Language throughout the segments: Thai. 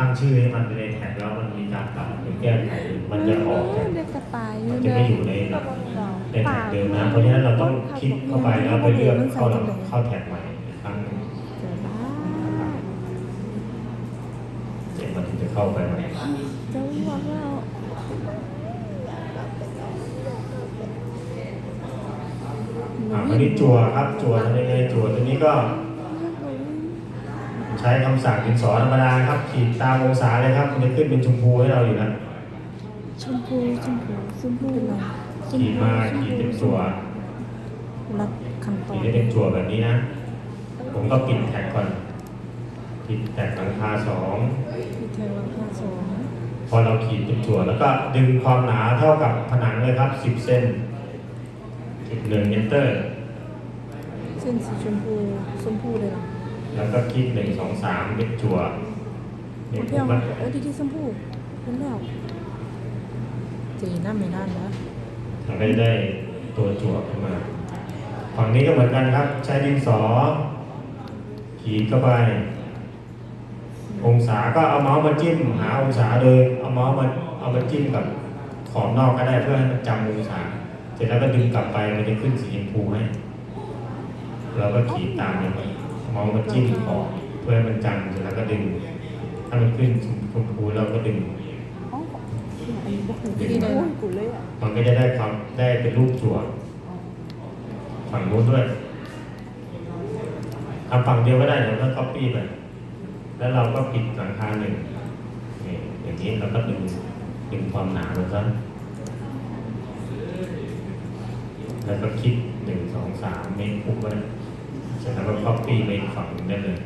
ตั้งชื่อให้มันในแท็กแล้วมันมีการปรับหรือแก้ไขมันจะออกจากเด็กกระต่ายอมัยู่นจะเลไม่ยอยู่ในแบบในแท็กเดิมนะเพราะฉะนั้นเราต้องคลิกเข้าไปแล้วไปเลือกเข้าเข้าแท็กใหม่อีกครั้งหนึ่งเจอบ้าเจ็บมันถึงจะเข้าไปใหม่เจ้าบอกเราอ่าอันนี้จั่วครับจั่วทำยังไงจั่วตัวนี้ก็ ใช้คำสั่งดินสอธรรมดาครับ ขีดตามองศาเลยครับ มันจะขึ้นเป็นชมพูให้เราอยู่นะชมพูชมพูชมพูเป็นไรขีดมาขีดเป็นจั่วรัดขั้นตอขีดนให้เป็นจั่วแบบนี้นะ ผมก็ปิดแท็กก่อนปิดแท็กหลังคาสองที่เทวราสองพอเราขีดเป็นจั่วแล้วก็ดึงความหนาเท่ากับผนังเลยครับ10เซนจุดหนึ่ง enter เส้นสีชมพูชมพูเลยเหรอ แล้วก็คลิกหนึ่งสองสามเป็นจั่วนี่เอาผเที่ยวมมันเออดีที่ชมพูเป็นแล้วจีน่าไม่น่านะเราก็จะได้ตัวจั่วขึ้นมาฝั่งนี้ก็เหมือนกันครับ ใช้ดินสอ ขีดเข้าไป องศาก็เอาเมาส์มาจิ้มหาองศาเลย เอาเมาส์มาเอามาจิ้มกับขอบนอกก็ได้เพื่อให้มันจำองศา เสร็จแล้วก็ดึงกลับไปมันจะขึ้นสีชมพูให้ เราก็ขีดตามอย่างนี้เอาเมาส์มาจิ้มขอบเพื่อให้มันจำเสร็จแล้วก็ดึง ถ้ามันขึ้นชมพูเราก็ดึงอ๋ออันนี้บอกเลยดึงมันก็จะได้ความได้เป็นรูปจั่วฝั่งนู้นด้วยทำฝั่งเดียวก็ได้เดี๋ยวก็ copy ไปแล้วเราก็ปิดหลังคาหนึ่งอย่างนี้เราก็ดึงดึงความหนามันซะแล้วก็คลิกหนึ่งสองสามเมตรปุ๊บก็ได้ แล้วก็ copy ไปฝั่งหนึ่งได้เลย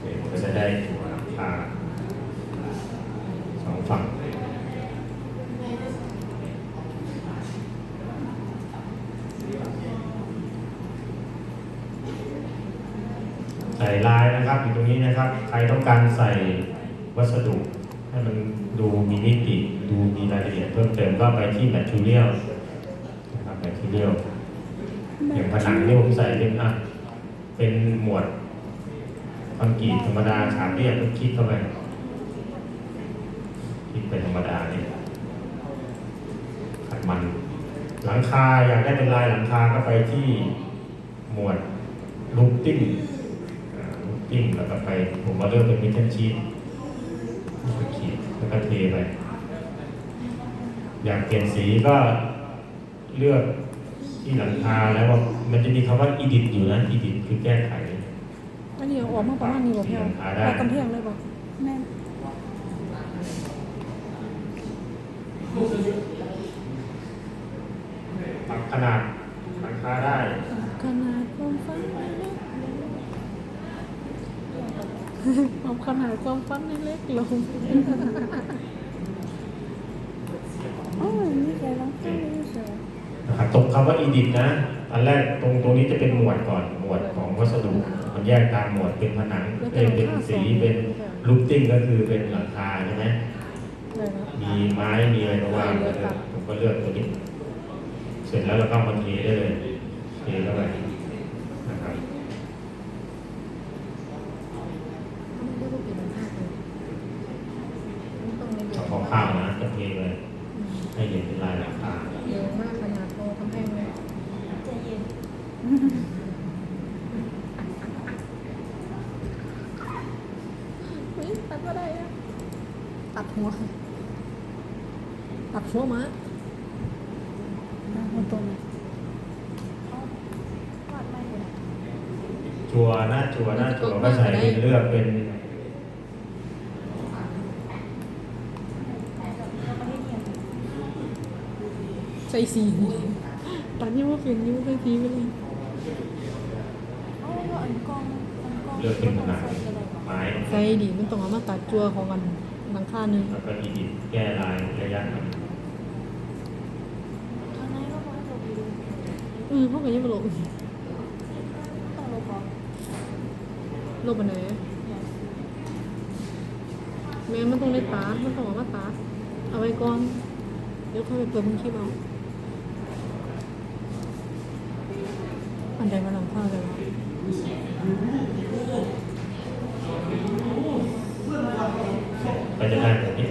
เนี่ยมันก็จะได้หัวหลังคาสองฝั่งใส่ลายนะครับอยู่ตรงนี้นะครับ ใครต้องการใส่วัสดุ ให้มันดูมีมิติดูมีรายละเอียดเพิ่มเติมก็ไปที่ material นะครับ material อย่างผนังนี่ผมใส่เป็นอะเป็นหมวดคอนกรีตธรรมดาฉาบเรียบก็คลิกเข้าไปคลิกไปธรรมดาเนี่ยขัดมัน หลังคาอยากได้เป็นลายหลังคาก็ไปที่หมวดลูปติ้งลูปติ้งแล้วก็ไปผมมาเลือกเป็นมิเทนชี ตก็ขีดแล้วก็เทไป อยากเปลี่ยนสีก็เลือกที่หลังคาแล้วว่ามันจะมีคำว่า edit อยู่นะ edit คือแก้ไขอันนี้ออกมาประมาณนี้บอกพี่เอาอ่าได้เอากำแพงเลยบอกแม่นปรับขนาดหลังคาได้ ขนาดความฝัน เล็กเอาขนาดความฝันเล็กลงอ๋อนี่แกร้องไห้เลยเชียวนะครับตรงคำว่า edit นะ อันแรกตรงตรงนี้จะเป็นหมวดก่อนหมวดของวัสดุมันแยกตามหมวดเป็นผนังเป็นเป็นสีเป็นลูปติ้งก็คือเป็นหลังคาใช่ไหมเลยนะมีไม้มีอะไรก็ว่างไปเลยผมก็เลือกตัวนี้ เสร็จแล้วเราก็เอามาเทได้เลยเทเข้าไปนะครับ ไม่ได้เปลี่ยนภาพเลยไม่ต้องเลย เอา ข้าวๆนะก็เทเลยให้เห็นเป็นลายหลังคาเยอะมากขนาดโตกำแพงเลยใจเย็นเฮ้ยตัดก็ได้อะตัดหัวตัดหัวมาตัดหัวตรงจัวหน้าจัวหน้าจัวก็ใส่เป็นเลือกเป็น ใส่สีตอนนี้ว่าเปลี่ยนนิ้วใส่สีไปเลยเลือกเป็นผนังไม้ใส่ดิมันต้องเอามาตัดจัวของมันหลังคาหนึ่งแล้วก็อีดิทแก้ลายระยะมันเออพวกกันยังไม่ลงลบอันไหนแม้มันต้องได้ตามันต้องเอามาตาเอาไว้ก่อน เดี๋ยวค่อยไปเปิดมึงคลิปเอา อันใดมาลำข้าวเลยวะก็จะได้แบบนี้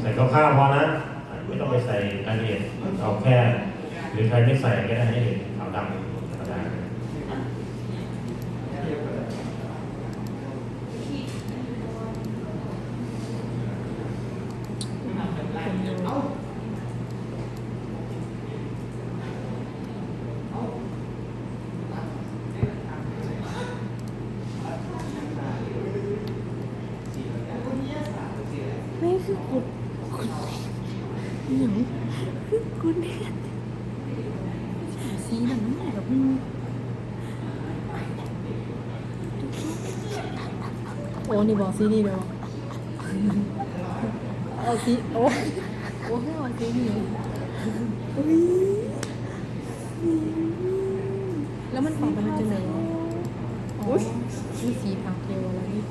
ใส่ข้าวๆพอนะ ไม่ต้องไปใส่รายละเอียดเอาแค่ หรือใครไม่ใส่ก็ได้ให้เห็นขาวดำธรรมดา คนเดียวไม่คือกุดกุดเหนียว คือกุดเนี่ยสีหนังนี่แบบมันโอ้นี่บอกซีดีเลยวะเอาสีโอ้โอ้ให้เอาสีนี่อุ้ยแล้วมันปอกมันจะไหนอ๋อมีสีผักเทวอะไรนี่